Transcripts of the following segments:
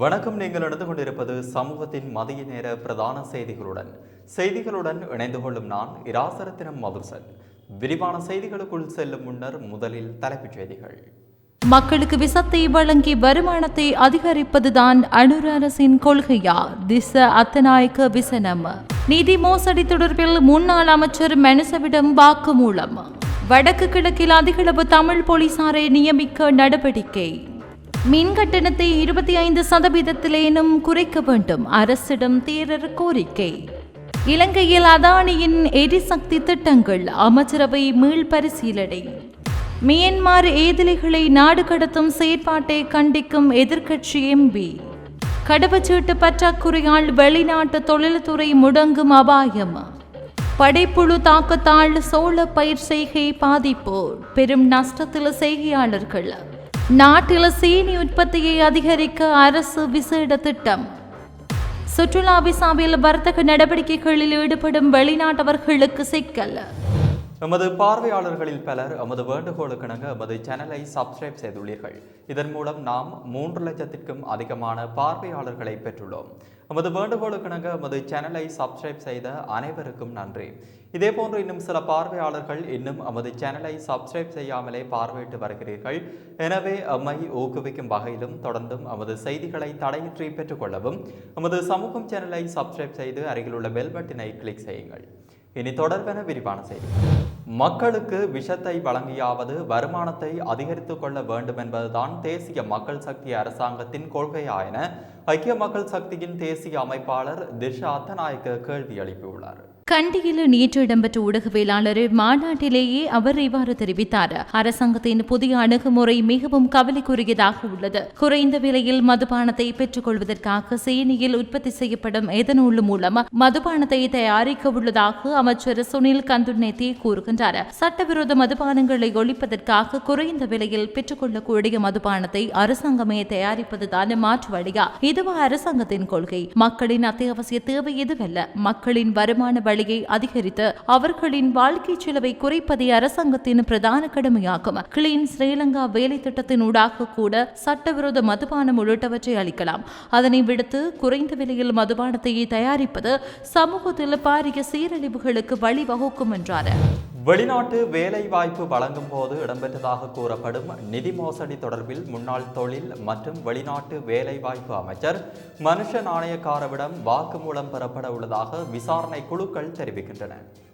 வணக்கம். நீங்கள் நடந்து கொண்டிருப்பது சமூகத்தின் மதிய நேர பிரதான செய்திகளுடன். செய்திகளுடன் இணைந்து கொள்ளும் நான் இராசரத்தினம் மதுசன். விரிவான செய்திகளுக்குள் செல்லும் முன்னர் முதலில் தலைப்புச் செய்திகள். மக்களுக்கு விசத்தை வழங்கி வருமானத்தை அதிகரிப்பதுதான் அனுர அரசின் கொள்கையா? திச அத்தநாயக்க விசனம். நிதி மோசடி தொடர்பில் முன்னாள் அமைச்சர் மெனசவிடம் வாக்குமூலம். வடக்கு கிழக்கில் அதிகளவு தமிழ் போலீசாரை நியமிக்க நடவடிக்கை. மின் கட்டணத்தை இருபத்தி ஐந்து சதவீதத்திலேனும் குறைக்க வேண்டும் அரசிடம் தேரர் கோரிக்கை. இலங்கையில் அதானியின் எரிசக்தி திட்டங்கள் அமைச்சரவை மீள்பரிசீலனை மியன்மார் ஏதிலிகளை நாடு கடத்தும் செயற்பாட்டை கண்டிக்கும் எதிர்க்கட்சி எம்பி. கடவுச்சீட்டு பற்றாக்குறையால் வெளிநாட்டு தொழில்துறை முடங்கும் அபாயம். படைப்புழு தாக்கத்தால் சோள பயிர் செய்கை பாதிப்பு. பெரும் நஷ்டத்தில் செய்கையாளர்கள். நாட்டில் சீனி உற்பத்தியை அதிகரிக்க அரசு விசேட திட்டம். சுற்றுலா விசாவில் வர்த்தக நடவடிக்கைகளில் ஈடுபடும் வெளிநாட்டவர்களுக்கு சிக்கல். எமது பார்வையாளர்களில் பலர் எமது வேண்டுகோளுக்கிணங்க எமது சேனலை சப்ஸ்கிரைப் செய்துள்ளீர்கள். இதன் மூலம் நாம் மூன்று லட்சத்திற்கும் அதிகமான பார்வையாளர்களை பெற்றுள்ளோம். எமது வேண்டுகோளுக்கிணங்க எமது சேனலை சப்ஸ்கிரைப் செய்த அனைவருக்கும் நன்றி. இதேபோன்று இன்னும் சில பார்வையாளர்கள் இன்னும் நமது சேனலை சப்ஸ்கிரைப் செய்யாமலே பார்வையிட்டு வருகிறீர்கள். எனவே அம்மை ஊக்குவிக்கும் வகையிலும் தொடர்ந்தும் நமது செய்திகளை தடையின்றி பெற்றுக்கொள்ளவும் நமது சமூகம் சேனலை சப்ஸ்கிரைப் செய்து அருகிலுள்ள பெல் பட்டினை கிளிக் செய்யுங்கள். இனி தொடர்பென விரிவான செய்தி. மக்களுக்கு விஷத்தை வழங்கியாவது வருமானத்தை அதிகரித்துக் கொள்ள வேண்டும் என்பதுதான் தேசிய மக்கள் சக்தி அரசாங்கத்தின் கொள்கையா என ஐக்கிய மக்கள் சக்தியின் தேசிய அமைப்பாளர் திஷா அத்தநாயக்க கேள்வி எழுப்பியுள்ளார். கண்டியில் நேற்று இடம்பெற்ற ஊடகவியலாளர் மாநாட்டிலேயே அவர் இவ்வாறு தெரிவித்தார். அரசாங்கத்தின் புதிய அணுகுமுறை மிகவும் கவலைக்குரியதாக உள்ளது. குறைந்த விலையில் மதுபானத்தை பெற்றுக் கொள்வதற்காக சீனியில் உற்பத்தி செய்யப்படும் எதனூல் மூலம் மதுபானத்தை தயாரிக்க உள்ளதாக அமைச்சர் சுனில் கந்துநேத்தி கூறுகின்றார். சட்டவிரோத மதுபானங்களை ஒழிப்பதற்காக குறைந்த விலையில் பெற்றுக்கொள்ளக்கூடிய மதுபானத்தை அரசாங்கமே தயாரிப்பதுதான் மாற்று வழியா. இதுவா அரசாங்கத்தின் கொள்கை. மக்களின் அத்தியாவசிய தேவை எதுவல்ல. மக்களின் வருமான வழியை அதிகரித்து அவர்களின் வாழ்க்கை செலவை குறைப்பதே அரசாங்கத்தின் பிரதான கடமையாகும். கிளீன் ஸ்ரீலங்கா வேலை திட்டத்தின் ஊடாக கூட சட்டவிரோத மதுபானம் உள்ளிட்டவற்றை அளிக்கலாம். அதனை விடுத்து குறைந்த விலையில் மதுபானத்தை தயாரிப்பது சமூகத்தில் பாரிய சீரழிவுகளுக்கு வழிவகுக்கும் என்றார். வெளிநாட்டு வேலை வாய்ப்பு வழங்கும் போது இடம்பெற்றதாக கூறப்படும் நிதி மோசடி தொடர்பில் முன்னாள் தொழில் மற்றும் வெளிநாட்டு வேலை வாய்ப்பு அமைச்சர் மனுஷ நாணயக்காரவிடம் வாக்குமூலம் பெறப்பட உள்ளதாக விசாரணை குழுக்கள் தெரிவிக்கின்றன.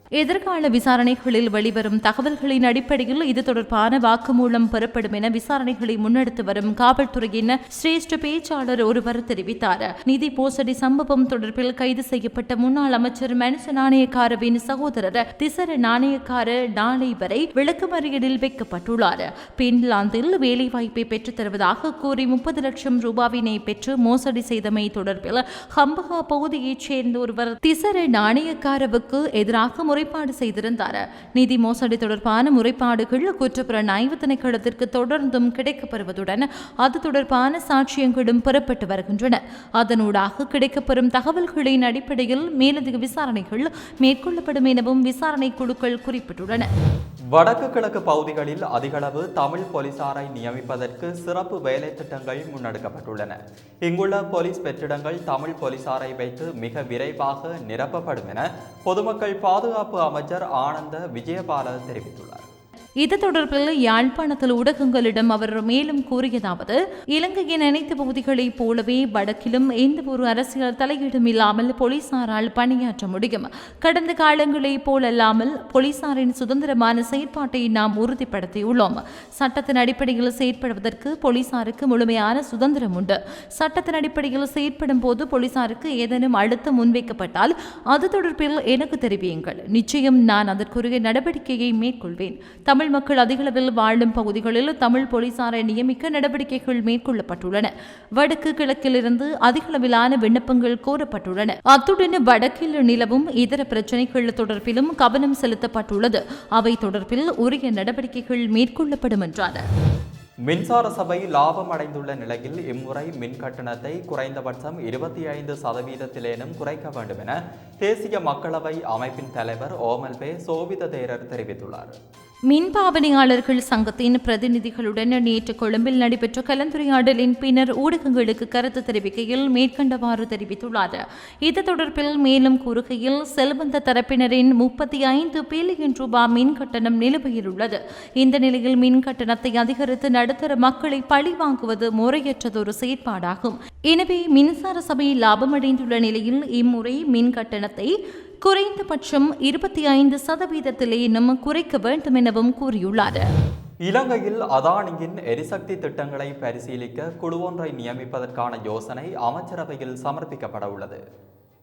எதிர்கால விசாரணைகளில் வெளிவரும் தகவல்களின் அடிப்படையில் இது தொடர்பான வாக்குமூலம் பெறப்படும் என விசாரணைகளை முன்னெடுத்து வரும் காவல்துறையின் சிரேஷ்ட பேச்சாளர் ஒருவர் தெரிவித்தார். நிதி மோசடி சம்பவம் தொடர்பில் கைது செய்யப்பட்ட முன்னாள் அமைச்சர் மனுஷ நாணயக்காரவின் சகோதரர் திசர நாணயக்கார நாளை வரை விளக்கமறியலில் வைக்கப்பட்டுள்ளார். பின்லாந்தில் வேலைவாய்ப்பை பெற்றுத் தருவதாக கூறி முப்பது லட்சம் ரூபாவினை பெற்று மோசடி செய்தமை தொடர்பில் ஹம்பகா பகுதியைச் சேர்ந்த ஒருவர் திசர நாணயக்காரவுக்கு எதிராக முறைப்பாடு செய்திருந்தார். நிதி மோசடி தொடர்பான முறைப்பாடுகள் குற்றப்புலனாய்வு திணைக்களத்திற்கு தொடர்ந்தும் கிடைக்கப்பெறுவதுடன் அது தொடர்பான சாட்சியங்களும் பெறப்பட்டு வருகின்றன. அதனூடாக கிடைக்கப்பெறும் தகவல்களின் அடிப்படையில் மேலதிக விசாரணைகள் மேற்கொள்ளப்படும் எனவும் விசாரணை குழுக்கள் குறிப்பிட்டுள்ளன. வடக்கு கிழக்கு பகுதிகளில் அதிகளவு தமிழ் போலீசாரை நியமிப்பதற்கு சிறப்பு வேலை திட்டங்கள் முன்னெடுக்கப்பட்டுள்ளன. இங்குள்ள போலீஸ் வெற்றிடங்கள் தமிழ் போலீசாரை வைத்து மிக விரைவாக நிரப்பப்படும் என பொதுமக்கள் பாதுகாப்பு அமைச்சர் ஆனந்த விஜயபால தெரிவித்துள்ளார். இது தொடர்பில் யாழ்ப்பாணத்தில் ஊடகங்களிடம் அவர் மேலும் கூறியதாவது இலங்கையின் அனைத்து பகுதிகளைப் போலவே வடக்கிலும் எந்த ஒரு அரசியல் தலையீடும் இல்லாமல் போலீசாரால் பணியாற்ற முடியும். கடந்த காலங்களைப் போலல்லாமல் போலீசாரின் சுதந்திரமான செயற்பாட்டை நாம் உறுதிப்படுத்தியுள்ளோம். சட்டத்தின் அடிப்படையில் செயற்படுவதற்கு போலீசாருக்கு முழுமையான சுதந்திரம் உண்டு. சட்டத்தின் அடிப்படையில் செயற்படும் போது போலீசாருக்கு ஏதேனும் அழுத்தம் முன்வைக்கப்பட்டால் அது தொடர்பில் எனக்கு தெரிவியுங்கள். நிச்சயம் நான் அதற்குரிய நடவடிக்கையை மேற்கொள்வேன். தமிழ் தமிழ் மக்கள் அதிகளவில் வாழும் பகுதிகளில் தமிழ் போலீசாரை நியமிக்க நடவடிக்கைகள் மேற்கொள்ளப்பட்டுள்ளன. வடக்கு கிழக்கிலிருந்து அதிகளவிலான விண்ணப்பங்கள் கோரப்பட்டுள்ளன. அத்துடன் வடக்கில் நிலவும் இதர பிரச்சினைகள் தொடர்பிலும் கவனம் செலுத்தப்பட்டுள்ளது. அவை தொடர்பில் உரிய நடவடிக்கைகள் மேற்கொள்ளப்படும் என்றார். மின்சார சபை லாபம் அடைந்துள்ள நிலையில் இம்முறை மின் கட்டணத்தை குறைந்தபட்சம் இருபத்தி ஐந்து சதவீதத்திலேனும் குறைக்க வேண்டும் என தேசிய மக்களவை அமைப்பின் தலைவர் ஓமல் பே சோபித தேரர் தெரிவித்துள்ளார். மின்பாவனையாளர்கள் சங்கத்தின் பிரதிநிதிகளுடன் நேற்று கொழும்பில் நடைபெற்ற கலந்துரையாடலின் பின்னர் ஊடகங்களுக்கு கருத்து தெரிவிக்கையில் மேற்கண்டவாறு தெரிவித்துள்ளார். இது தொடர்பில் மேலும் கூறுகையில் செல்வந்த தரப்பினரின் முப்பத்தி ஐந்து பில்லியன் ரூபாய் மின் கட்டணம் நிலுவையில் உள்ளது இந்த நிலையில் மின் கட்டணத்தை அதிகரித்து நடுத்தர மக்களை பழிவாங்குவது முறையற்றதொரு செயற்பாடாகும். எனவே மின்சார சபை லாபமடைந்துள்ள நிலையில் இம்முறை மின் கட்டணத்தை குறைந்தபட்சம் இருபத்தி ஐந்து சதவீதத்திலேனும் குறைக்க வேண்டும் எனவும் கூறியுள்ளார். இலங்கையில் அதானியின் எரிசக்தி திட்டங்களை பரிசீலிக்க குழுவொன்றை நியமிப்பதற்கான யோசனை அமைச்சரவையில் சமர்ப்பிக்கப்பட உள்ளது.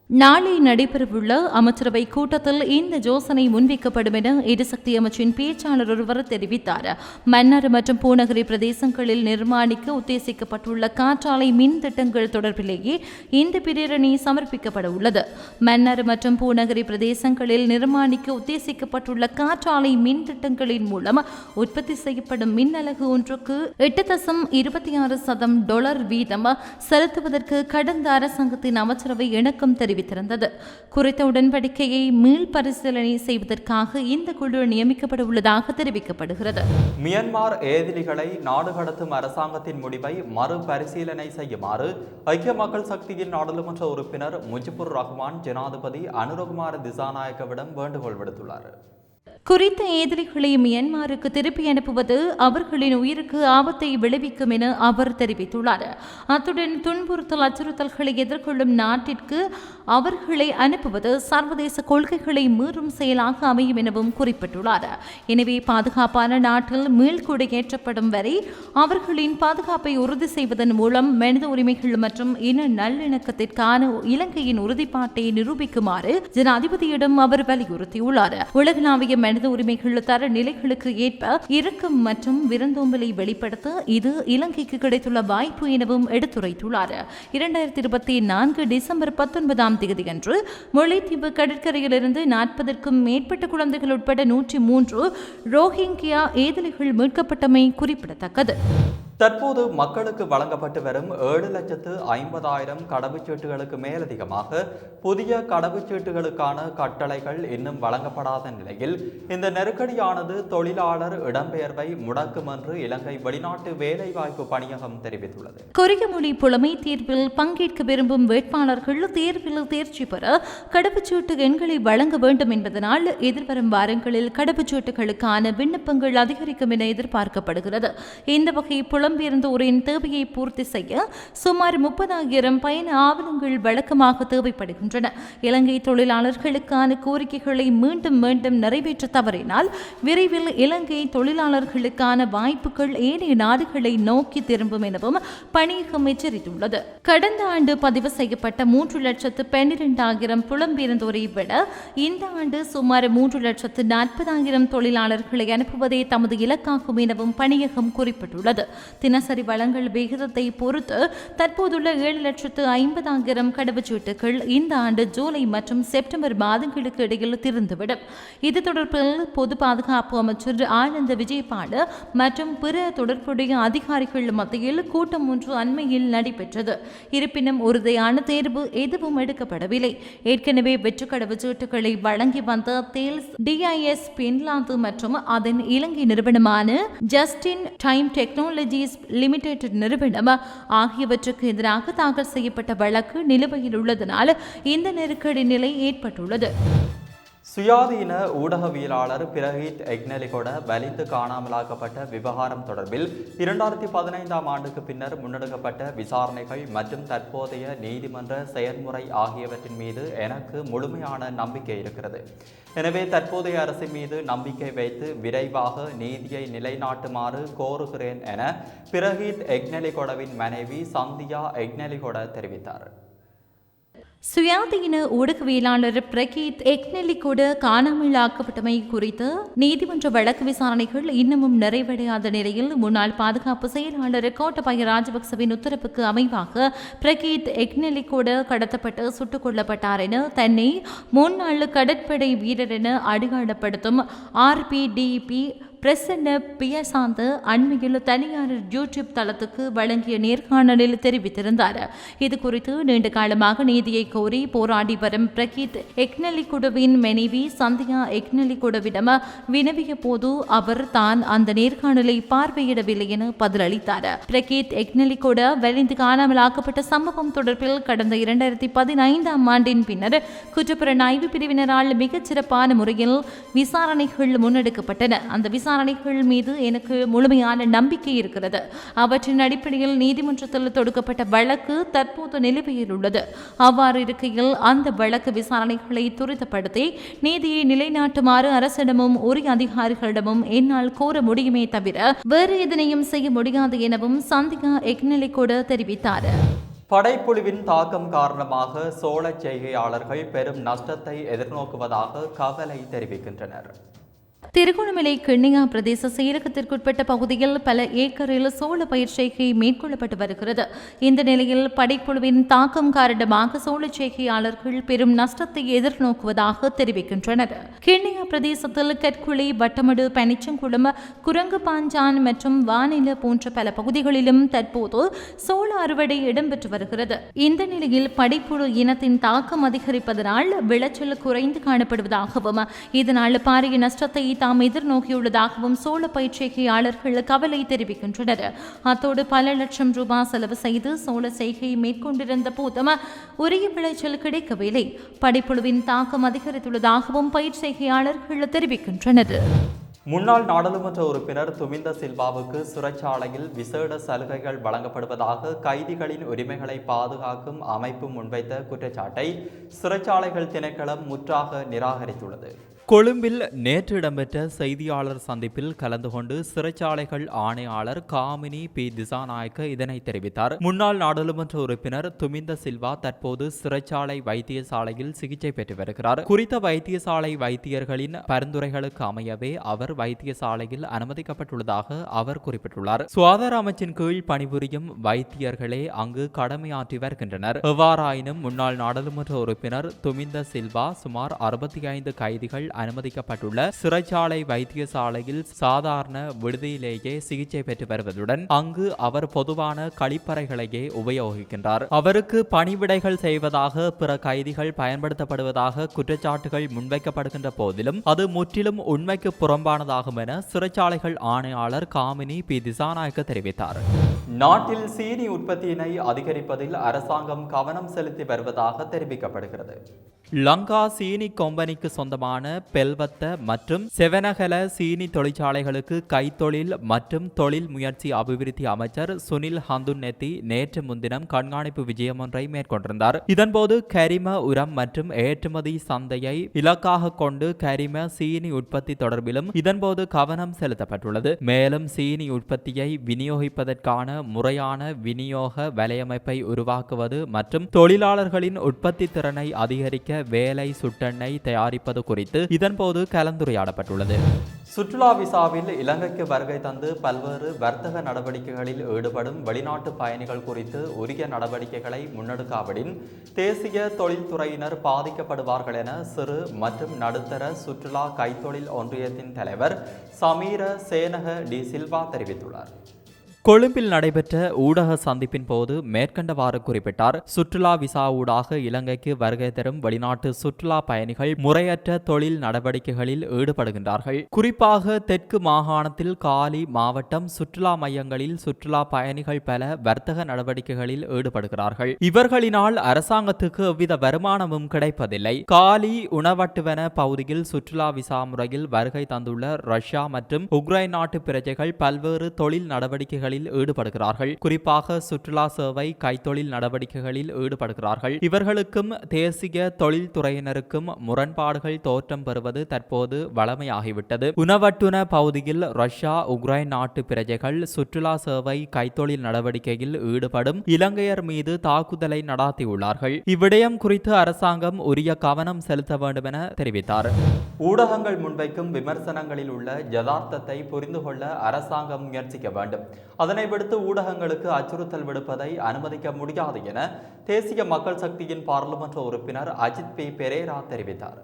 நாளை நடைபெறவுள்ள அமைச்சரவை கூட்டத்தில் இந்த யோசனை முன்வைக்கப்படும் என எரிசக்தி அமைச்சின் பேச்சாளர் ஒருவர் தெரிவித்தார். மன்னார் மற்றும் பூநகரி பிரதேசங்களில் நிர்மாணிக்க உத்தேசிக்கப்பட்டுள்ள காற்றாலை மின் திட்டங்கள் தொடர்பிலேயே இந்த பிரேரணி சமர்ப்பிக்கப்பட உள்ளது. மன்னார் மற்றும் பூநகரி பிரதேசங்களில் நிர்மாணிக்க உத்தேசிக்கப்பட்டுள்ள காற்றாலை மின் திட்டங்களின் மூலம் உற்பத்தி செய்யப்படும் மின் அலகு ஒன்றுக்கு எட்டு தசம் இருபத்தி ஆறு சதம் டொலர் வீதம் செலுத்துவதற்கு கடந்த அரசாங்கத்தின் அமைச்சரவை இணக்கம் தெரிவித்திருந்தது. குறித்த உடன்படிக்கையை மீள் பரிசீலனை செய்வதற்காக இந்த குழு நியமிக்கப்பட உள்ளதாக தெரிவிக்கப்படுகிறது. மியன்மார் ஏதிலிகளை நாடு கடத்தும் அரசாங்கத்தின் முடிவை மறுபரிசீலனை செய்யுமாறு ஐக்கிய மக்கள் சக்தியின் நாடாளுமன்ற உறுப்பினர் முஜிபுர் ரஹ்மான் ஜனாதிபதி அனுரகுமார திசாநாயக்கவிடம் வேண்டுகோள் விடுத்துள்ளார். குறித்த எதிரிகளை மியான்மருக்கு திருப்பி அனுப்புவது அவர்களின் உயிருக்கு ஆபத்தை விளைவிக்கும் என அவர் தெரிவித்துள்ளார். அத்துடன் துன்புறுத்தல் அச்சுறுத்தல்களை எதிர்கொள்ளும் நாட்டிற்கு அவர்களை அனுப்புவது சர்வதேச கொள்கைகளை மீறும் செயலாக அமையும் எனவும் குறிப்பிட்டுள்ளார். எனவே பாதுகாப்பான நாட்டில் மீள்குடியேற்றப்படும் வரை அவர்களின் பாதுகாப்பை உறுதி செய்வதன் மூலம் மனித உரிமைகள் மற்றும் இன நல்லிணக்கத்திற்கான இலங்கையின் உறுதிப்பாட்டை நிரூபிக்குமாறு ஜனாதிபதியிடம் அவர் வலியுறுத்தியுள்ளார். உலகளாவிய மனித உரிமைகள் தர நிலைகளுக்கு ஏற்ப இரக்கம் மற்றும் விருந்தோம்பலை வெளிப்படுத்த இது இலங்கைக்கு கிடைத்துள்ள வாய்ப்பு எனவும் எடுத்துரைத்துள்ளார். இரண்டாயிரத்தி இருபத்தி நான்கு டிசம்பர் பத்தொன்பதாம் தேதியன்று முல்லைத்தீவு கடற்கரையிலிருந்து நாற்பதற்கும் மேற்பட்ட குழந்தைகள் உட்பட நூற்றி மூன்று ரோஹிங்கியா ஏதிலிகள் மீட்கப்பட்டமை குறிப்பிடத்தக்கது. தற்போது மக்களுக்கு வழங்கப்பட்டு வரும் ஏழு லட்சத்து ஐம்பதாயிரம் கடவுச்சீட்டுகளுக்கு மேலதிகமாக புதிய கடவுச்சீட்டுகளுக்கான கட்டளைகள் இன்னும் வழங்கப்படாத நிலையில் இந்த நெருக்கடியானது தொழிலாளர் இடம்பெயர்வை முடக்கும் என்று இலங்கை வெளிநாட்டு வேலைவாய்ப்பு பணியகம் தெரிவித்துள்ளது. கொரிய மொழி புலமை தேர்வில் பங்கேற்க விரும்பும் வேட்பாளர்கள் தேர்வில் தேர்ச்சி பெற கடவுச்சீட்டு எண்களை வழங்க வேண்டும் என்பதனால் எதிர்வரும் வாரங்களில் கடவுச்சீட்டுகளுக்கான விண்ணப்பங்கள் அதிகரிக்கும் என எதிர்பார்க்கப்படுகிறது. இந்த வகை புலம்பெயர்ந்தோரின் தேவையை பூர்த்தி செய்ய சுமார் முப்பதாயிரம் பயண ஆவணங்கள் வழக்கமாக தேவைப்படுகின்றன. இலங்கை தொழிலாளர்களுக்கான கோரிக்கைகளை மீண்டும் மீண்டும் நிறைவேற்ற தவறினால் விரைவில் இலங்கை தொழிலாளர்களுக்கான வாய்ப்புகள் ஏனைய நாடுகளை நோக்கி திரும்பும் எனவும் பணியகம் எச்சரித்துள்ளது. கடந்த ஆண்டு பதிவு செய்யப்பட்ட மூன்று லட்சத்து பன்னிரெண்டாயிரம் புலம்பெயர்ந்தோரை விட இந்த ஆண்டு சுமார் மூன்று லட்சத்து நாற்பதாயிரம் தொழிலாளர்களை அனுப்புவதே தமது இலக்காகும் எனவும் பணியகம் குறிப்பிட்டுள்ளது. தினசரி வளங்கள் விகிதத்தை பொறுத்து தற்போதுள்ள ஏழு லட்சத்து ஐம்பதாயிரம் கடவுச்சீட்டுகள் இந்த ஆண்டு ஜூலை மற்றும் செப்டம்பர் மாதங்களுக்கு இடையில் திறந்துவிடும். இது தொடர்பில் பொது பாதுகாப்பு அமைச்சர் ஆனந்த விஜயபாடு மற்றும் பிற தொடர்புடைய அதிகாரிகள் மத்தியில் கூட்டம் ஒன்று அண்மையில் நடைபெற்றது. இருப்பினும் உறுதியான தேர்வு எதுவும் எடுக்கப்படவில்லை. ஏற்கனவே வெற்று கடவுச்சீட்டுகளை வழங்கி வந்த தேல்ஸ் டிஐஎஸ் பின்லாந்து மற்றும் அதன் இலங்கை நிறுவனமான Justin Time Technology Industries Limited நிறுவனம் ஆகியவற்றுக்கு எதிராக தாக்கல் செய்யப்பட்ட வழக்கு நிலுவையில் உள்ளதனால் இந்த நெருக்கடி நிலை ஏற்பட்டுள்ளது. சுயாதீன ஊடகவியலாளர் பிரகீத் எக்னலிகோட வலித்து காணாமலாக்கப்பட்ட விவகாரம் தொடர்பில் இரண்டாயிரத்தி பதினைந்தாம் ஆண்டுக்கு பின்னர் முன்னெடுக்கப்பட்ட விசாரணைகள் மற்றும் தற்போதைய நீதிமன்ற செயல்முறை ஆகியவற்றின் மீது எனக்கு முழுமையான நம்பிக்கை இருக்கிறது. எனவே தற்போதைய அரசின் மீது நம்பிக்கை வைத்து விரைவாக நீதியை நிலைநாட்டுமாறு கோருகிறேன் என பிரகீத் எக்னலிகோடவின் மனைவி சந்தியா எக்னலிகோட தெரிவித்தார். சுயாதீன ஊடகவியலாளர் பிரகீத் எக்னெல்லிகூட காணாமல் ஆக்கப்பட்டமை குறித்து நீதிமன்ற வழக்கு விசாரணைகள் இன்னமும் நிறைவடையாத நிலையில் முன்னாள் பாதுகாப்பு செயலாளர் கோட்டபாய ராஜபக்சவின் உத்தரவுக்கு அமைவாக பிரகீத் எக்னெல்லிகூட கடத்தப்பட்டு சுட்டுக் கொல்லப்பட்டார் என தன்னை முன்னாள் கடற்படை வீரர் என அடையாளப்படுத்தும் ஆர்பிடிபி பிரசன்ன பியசாந்த் அண்மையில் தனியார் யூடியூப் தளத்துக்கு வழங்கிய நேர்காணலில் தெரிவித்திருந்தார். இது குறித்து நீண்ட காலமாக நீதியை கோரி போராடி வரும் பிரகீத் எக்னலிகுடவின் மனைவி சந்தியா எக்னலிகுடவிடம் வினவிய போது அவர் தான் அந்த நேர்காணலை பார்வையிடவில்லை என பதிலளித்தார். பிரகீத் எக்னலிகுட வலிந்து காணாமலாக்கப்பட்ட சம்பவம் தொடர்பில் கடந்த இரண்டாயிரத்தி பதினைந்தாம் ஆண்டின் பின்னர் குற்றப்புலனாய்வு பிரிவினரால் மிகச் சிறப்பான முறையில் விசாரணைகள் முன்னெடுக்கப்பட்டன. அந்த விசாரணைகள் மீது எனக்கு முழுமையான நம்பிக்கை இருக்கிறது. அவற்றின் அடிப்படையில் நீதிமன்றத்தில் தொடுக்கப்பட்ட வழக்கு தற்போது நிலுவையில் உள்ளது. அவ்வாறு இருக்கையில் அந்த வழக்கு விசாரணைகளை துரிதப்படுத்தி நீதியை நிலைநாட்டுமாறு அரசிடமும் உரிய அதிகாரிகளிடமும் என்னால் கோர முடியுமே தவிர வேறு எதனையும் செய்ய முடியாது எனவும் சந்திகா எக்னலி கூட தெரிவித்தார். படைப்புழுவின் தாக்கம் காரணமாக சோழ செய்கையாளர்கள் பெரும் நஷ்டத்தை எதிர்நோக்குவதாக கவலை தெரிவிக்கின்றனர். திருகோணமலை கிண்ணியா பிரதேச செயலகத்திற்குட்பட்ட பகுதியில் பல ஏக்கரில் சோள பயிர் செய்கை மேற்கொள்ளப்பட்டு வருகிறது. இந்த நிலையில் படைக்குழுவின் தாக்கம் காரணமாக சோள செய்கையாளர்கள் பெரும் நஷ்டத்தை எதிர்நோக்குவதாக தெரிவிக்கின்றனர். கிண்ணியா பிரதேசத்தில் கற்குழி வட்டமடு பனிச்சங்குளம் குரங்கு பாஞ்சான் மற்றும் வானில போன்ற பல பகுதிகளிலும் தற்போது சோள அறுவடை இடம்பெற்று வருகிறது. இந்த நிலையில் படைப்புழு இனத்தின் தாக்கம் அதிகரிப்பதனால் விளைச்சல் குறைந்து காணப்படுவதாகவும் இதனால் பாரிய நஷ்டத்தை தாம் எதிர்நோக்கியுள்ளதாகவும் சோழ பயிற்சிகையாளர்கள் கவலை தெரிவிக்கின்றனர். அத்தோடு பல லட்சம் ரூபாய் செலவு செய்து சோழ செய்கையை மேற்கொண்டிருந்த போதும் உரிய விளைச்சல் கிடைக்கவில்லை. படிப்புழுவின் தாக்கம் அதிகரித்துள்ளதாகவும் பயிற்சிகையாளர்கள் தெரிவிக்கின்றனர். முன்னாள் நாடாளுமன்ற உறுப்பினர் துமிந்த சில்வாவுக்கு சிறைச்சாலையில் விசேட சலுகைகள் வழங்கப்படுவதாக கைதிகளின் உரிமைகளை பாதுகாக்கும் அமைப்பு முன்வைத்த குற்றச்சாட்டை சிறைச்சாலைகள் திணைக்களம் முற்றாக நிராகரித்துள்ளது. கொழும்பில் நேற்று இடம்பெற்ற செய்தியாளர் சந்திப்பில் கலந்து கொண்டு சிறைச்சாலைகள் ஆணையாளர் காமினி பி. திசாநாயக்க இதனை தெரிவித்தார். முன்னாள் நாடாளுமன்ற உறுப்பினர் துமிந்த சில்வா தற்போது சிறைச்சாலை வைத்தியசாலையில் சிகிச்சை பெற்று வருகிறார். குறித்த வைத்தியசாலை வைத்தியர்களின் பரிந்துரைகளுக்கு அமையவே அவர் வைத்தியசாலையில் அனுமதிக்கப்பட்டுள்ளதாக அவர் குறிப்பிட்டுள்ளார். சுகாதார அமைச்சின் கீழ் பணிபுரியும் வைத்தியர்களே அங்கு கடமையாற்றி வருகின்றனர். எவ்வாறாயினும் முன்னாள் நாடாளுமன்ற உறுப்பினர் துமிந்த சில்வா சுமார் அறுபத்தி ஐந்து கைதிகள் அனுமதிக்கப்பட்டுள்ள சிறைச்சாலை வைத்தியசாலையில் சாதாரண விடுதியிலேயே சிகிச்சை பெற்று வருவதுடன் அங்கு அவர் பொதுவான கழிப்பறைகளையே உபயோகிக்கின்றார். அவருக்கு பணிவிடைகள் செய்வதாக பிற கைதிகள் பயன்படுத்தப்படுவதாக குற்றச்சாட்டுகள் முன்வைக்கப்படுகின்ற போதிலும் அது முற்றிலும் உண்மைக்கு புறம்பானதாகும் என சிறைச்சாலைகள் ஆணையாளர் காமினி பி. திசாநாயக்க தெரிவித்தார். நாட்டில் சீனி உற்பத்தியினை அதிகரிப்பதில் அரசாங்கம் கவனம் செலுத்தி வருவதாக தெரிவிக்கப்படுகிறது. லங்கா சீனி கொம்பனிக்கு சொந்தமான பெல்வத்த மற்றும் செவனகல சீனி தொழிற்சாலைகளுக்கு கைத்தொழில் மற்றும் தொழில் முயற்சி அபிவிருத்தி அமைச்சர் சுனில் ஹந்துன்னெத்தி நேற்று முன்தினம் கண்காணிப்பு விஜயம் ஒன்றை மேற்கொண்டிருந்தார். இதன்போது கரிம உரம் மற்றும் ஏற்றுமதி சந்தையை இலக்காக கொண்டு கரிம சீனி உற்பத்தி தொடர்பிலும் இதன்போது கவனம் செலுத்தப்பட்டுள்ளது. மேலும் சீனி உற்பத்தியை விநியோகிப்பதற்கான முறையான விநியோக வலையமைப்பை உருவாக்குவது மற்றும் தொழிலாளர்களின் உற்பத்தி திறனை அதிகரிக்க வேலை சுட்டெண்ணெய் தயாரிப்பது குறித்து இதன்போது கலந்துரையாடப்பட்டுள்ளது. சுற்றுலா விசாவில் இலங்கைக்கு வருகை தந்து பல்வேறு வர்த்தக நடவடிக்கைகளில் ஈடுபடும் வெளிநாட்டு பயணிகள் குறித்து உரிய நடவடிக்கைகளை முன்னெடுக்காவிடின் தேசிய தொழில்துறையினர் பாதிக்கப்படுவார்கள் என சிறு மற்றும் நடுத்தர சுற்றுலா கைத்தொழில் ஒன்றியத்தின் தலைவர் சமீர சேனக டி சில்வா தெரிவித்துள்ளார். கொழும்பில் நடைபெற்ற ஊடக சந்திப்பின் போது மேற்கண்டவாறு குறிப்பிட்டார். சுற்றுலா விசா ஊடாக இலங்கைக்கு வருகை தரும் வெளிநாட்டு சுற்றுலா பயணிகள் முறையற்ற தொழில் நடவடிக்கைகளில் ஈடுபடுகின்றார்கள். குறிப்பாக தெற்கு மாகாணத்தில் காலி மாவட்டம் சுற்றுலா மையங்களில் சுற்றுலா பயணிகள் பல வர்த்தக நடவடிக்கைகளில் ஈடுபடுகிறார்கள். இவர்களினால் அரசாங்கத்துக்கு எவ்வித வருமானமும் கிடைப்பதில்லை. காலி உணவட்டுவன பகுதியில் சுற்றுலா விசா முறையில் வருகை தந்துள்ள ரஷ்யா மற்றும் உக்ரைன் நாட்டு பிரஜைகள் பல்வேறு தொழில் நடவடிக்கைகளில் ஈடுபடுகிறார்கள். குறிப்பாக சுற்றுலா சேவை கைத்தொழில் நடவடிக்கைகளில் ஈடுபடுகிறார்கள். இவர்களுக்கும் தேசிய தொழில்துறையினருக்கும் முரண்பாடுகள் தோற்றம் பெறுவது தற்போது வளமையாகிவிட்டது. உணவட்டுன பகுதியில் ரஷ்யா உக்ரைன் நாட்டு பிரஜைகள் சுற்றுலா சேவை கைத்தொழில் நடவடிக்கையில் ஈடுபடும் இலங்கையர் மீது தாக்குதலை நடாத்தியுள்ளார்கள். இவ்விடயம் குறித்து அரசாங்கம் உரிய கவனம் செலுத்த வேண்டும் என தெரிவித்தார். ஊடகங்கள் முன்வைக்கும் விமர்சனங்களில் உள்ள யதார்த்தத்தை புரிந்து கொள்ள அரசாங்கம் முயற்சிக்க வேண்டும். அதனை விடுத்து ஊடகங்களுக்கு அச்சுறுத்தல் விடுப்பதை அனுமதிக்க முடியாது என தேசிய மக்கள் சக்தியின் பாராளுமன்ற உறுப்பினர் அஜித் பி. பெரேரா தெரிவித்தார்.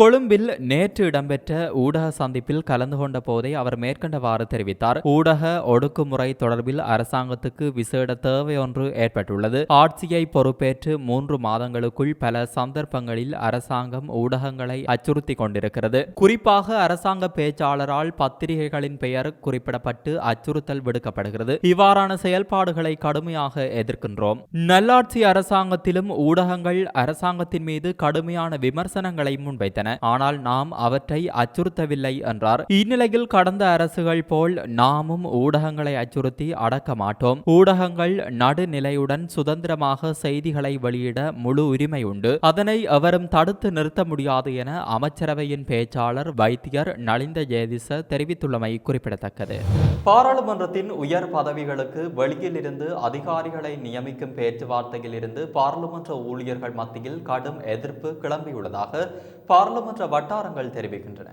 கொழும்பில் நேற்று இடம்பெற்ற ஊடக சந்திப்பில் கலந்து கொண்ட போதே அவர் மேற்கண்டவாறு தெரிவித்தார். ஊடக ஒடுக்குமுறை தொடர்பில் அரசாங்கத்துக்கு விசேட தேவை ஒன்று ஏற்பட்டுள்ளது. ஆட்சியை பொறுப்பேற்று மூன்று மாதங்களுக்குள் பல சந்தர்ப்பங்களில் அரசாங்கம் ஊடகங்களை அச்சுறுத்தி கொண்டிருக்கிறது. குறிப்பாக அரசாங்க பேச்சாளரால் பத்திரிகைகளின் பெயர் குறிப்பிடப்பட்டு அச்சுறுத்தல் விடுக்கப்படுகிறது. இவ்வாறான செயல்பாடுகளை கடுமையாக எதிர்க்கின்றோம். நல்லாட்சி அரசாங்கத்திலும் ஊடகங்கள் அரசாங்கத்தின் மீது கடுமையான விமர்சனங்களை முன்வைத்தன. ஆனால் நாம் அவற்றை அச்சுறுத்தவில்லை என்றார். இந்நிலையில் கடந்த அரசுகள் போல் நாமும் ஊடகங்களை அச்சுறுத்தி அடக்க மாட்டோம். ஊடகங்கள் நடுநிலையுடன் சுதந்திரமாக செய்திகளை வெளியிட முழு உரிமை உண்டு. அதனை அவரும் தடுத்து நிறுத்த முடியாது என அமைச்சரவையின் பேச்சாளர் வைத்தியர் நலிந்த ஜெயதிச தெரிவித்துள்ளமை குறிப்பிடத்தக்கது. பாராளுமன்றத்தின் உயர் பதவிகளுக்கு வெளியில் இருந்து அதிகாரிகளை நியமிக்கும் பேச்சுவார்த்தையில் இருந்து பாராளுமன்ற ஊழியர்கள் மத்தியில் கடும் எதிர்ப்பு கிளம்பியுள்ளதாக பார்ல பாராளுமன்ற வட்டாரங்கள் தெரிவிக்கின்றன.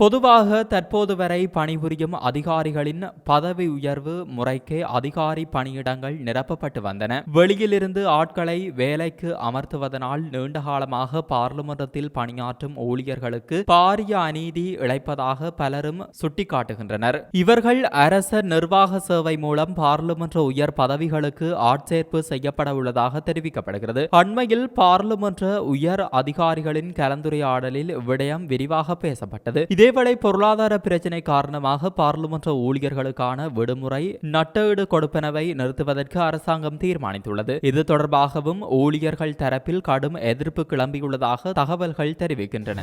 பொதுவாக தற்போது வரை பணிபுரியும் அதிகாரிகளின் பதவி உயர்வு முறைக்கே அதிகாரி பணியிடங்கள் நிரப்பப்பட்டு வந்தன. வெளியிலிருந்து ஆட்களை வேலைக்கு அமர்த்துவதனால் நீண்டகாலமாக பார்லிமன்றத்தில் பணியாற்றும் ஊழியர்களுக்கு பாரிய அநீதி இழைப்பதாக பலரும் சுட்டிக்காட்டுகின்றனர். இவர்கள் அரச நிர்வாக சேவை மூலம் பார்லிமன்ற உயர் பதவிகளுக்கு ஆட்சேர்ப்பு செய்யப்பட உள்ளதாக தெரிவிக்கப்படுகிறது. அண்மையில் பார்லிமன்ற உயர் அதிகாரிகளின் கலந்துரையாடலில் விடயம் விரிவாக பேசப்பட்டது. இதேவேளை பொருளாதார பிரச்சினை காரணமாக பாராளுமன்ற ஊழியர்களுக்கான விடுமுறை நட்டஈடு கொடுப்பனவை நிறுத்துவதற்கு அரசாங்கம் தீர்மானித்துள்ளது. இது தொடர்பாகவும் ஊழியர்கள் தரப்பில் கடும் எதிர்ப்பு கிளம்பியுள்ளதாக தகவல்கள் தெரிவிக்கின்றன.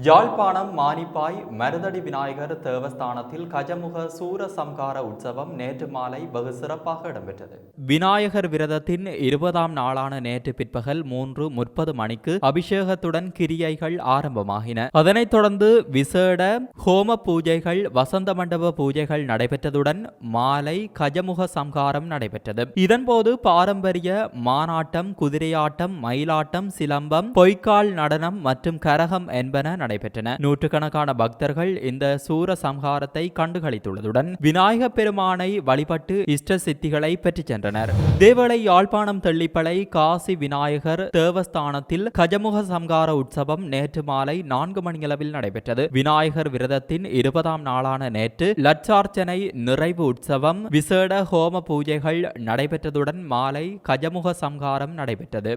யாழ்ப்பாணம் மானிப்பாய் மருதடி விநாயகர் தேவஸ்தானத்தில் கஜமுக சூர சம்கார உற்சவம் நேற்று மாலை வெகு சிறப்பாக இடம்பெற்றது. விநாயகர் விரதத்தின் இருபதாம் நாளான நேற்று பிற்பகல் மூன்று முப்பது மணிக்கு அபிஷேகத்துடன் கிரியைகள் ஆரம்பமாகின. அதனைத் தொடர்ந்து விசேட ஹோம பூஜைகள் வசந்த மண்டப பூஜைகள் நடைபெற்றதுடன் மாலை கஜமுக சம்காரம் நடைபெற்றது. இதன்போது பாரம்பரிய மானாட்டம் குதிரையாட்டம் மயிலாட்டம் சிலம்பம் பொய்க்கால் நடனம் மற்றும் கரகம் என்பன நடைபெற்றன. நூற்றுக்கணக்கான பக்தர்கள் இந்த சூர சம்ஹாரத்தை கண்டுகளித்துள்ளதுடன் விநாயக பெருமானை வழிபட்டு இஷ்ட சித்திகளை பெற்றுச் சென்றனர். தேவளை யாழ்ப்பாணம் தெள்ளிப்பளை காசி விநாயகர் தேவஸ்தானத்தில் கஜமுக சம்கார உற்சவம் நேற்று மாலை நான்கு மணியளவில் நடைபெற்றது. விநாயகர் விரதத்தின் இருபதாம் நாளான நேற்று லட்சார்ச்சனை நிறைவு உற்சவம் விசேட ஹோம பூஜைகள் நடைபெற்றதுடன் மாலை கஜமுக சம்ஹாரம் நடைபெற்றது.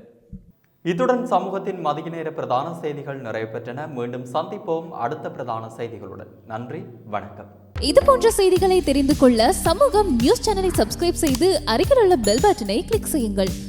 இத்துடன் சமூகத்தின் மதிய நேர பிரதான செய்திகள் நிறைவு பெற்றன மீண்டும் சந்திப்போம் அடுத்த பிரதான செய்திகளுடன். நன்றி வணக்கம். இது போன்ற செய்திகளை தெரிந்து கொள்ள சமூகம் நியூஸ் சேனலை சப்ஸ்கிரைப் செய்து அருகில் உள்ள பெல் பட்டனை கிளிக் செய்யுங்கள்.